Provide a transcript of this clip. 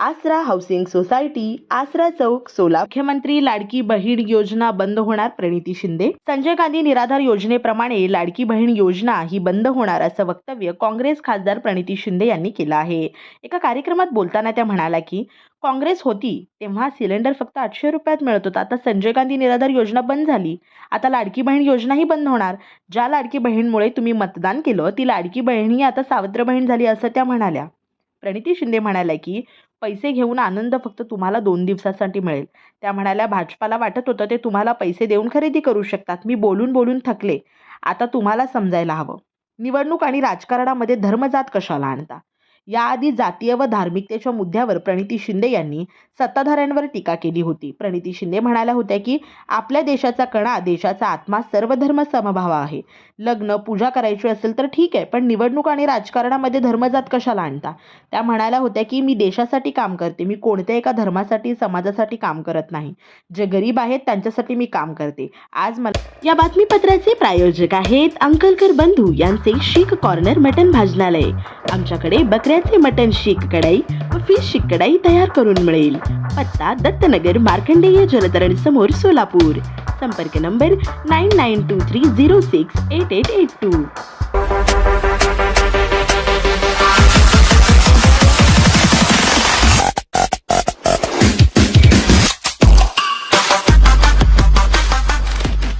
आसरा housing society आसरा चौक सोला मुख्यमंत्री लाडकी बहीण योजना बंद होणार प्रणिती शिंदे. संजय गांधी निराधार योजनेप्रमाणे लाडकी बहीण योजना ही बंद होणार असं वक्तव्य काँग्रेस खासदार प्रणिती शिंदे यांनी केलं आहे. एका कार्यक्रमात बोलताना त्या म्हणाल्या की काँग्रेस होती तेव्हा सिलेंडर फक्त आठशे रुपयात मिळत होता आता संजय गांधी निराधार योजना बंद झाली. आता लाडकी बहीण योजनाही बंद होणार. ज्या लाडकी बहीणमुळे तुम्ही मतदान केलं ती लाडकी बहीण ही आता सावत्र बहीण झाली असं त्या म्हणाल्या. प्रणिती शिंदे म्हणाल्या की पैसे घेऊन आनंद फक्त तुम्हाला दोन दिवसासाठी मिळेल. त्या म्हणाल्या भाजपाला वाटत होतं ते तुम्हाला पैसे देऊन खरेदी करू शकतात. मी बोलून बोलून थकले. आता तुम्हाला समजायला हवं. निवडणूक आणि राजकारणामध्ये धर्मजात कशाला आणता? याआधी जातीय व धार्मिकतेच्या मुद्द्यावर प्रणिती शिंदे यांनी सत्ताधाऱ्यांवर टीका केली होती. प्रणिती शिंदे म्हणाल्या होत्या की आपल्या देशाचा कणा देशाचा आत्मा सर्वधर्म समभाव आहे. लग्न पूजा करायची असेल तर ठीक आहे पण निवडणूक आणि राजकारणामध्ये धर्मजात कशाला आणता? त्या म्हणाल्या होत्या की मी देशासाठी काम करते मी कोणत्या एका धर्मासाठी समाजासाठी काम करत नाही. जे गरीब आहेत त्यांच्यासाठी मी काम करते. आज मला या बातमीपत्राचे प्रायोजक आहेत अंकलकर बंधू यांचे शीख कॉर्नर मटन भाजनालय. आमच्याकडे बकऱ्याचे मटन शीख कढाई व फिश शीख कढाई तयार करून मिळेल. पत्ता दत्तनगर मार्कंडेय जलतरण समोर सोलापूर. संपर्क number nine nine two three zero six eight eight eight two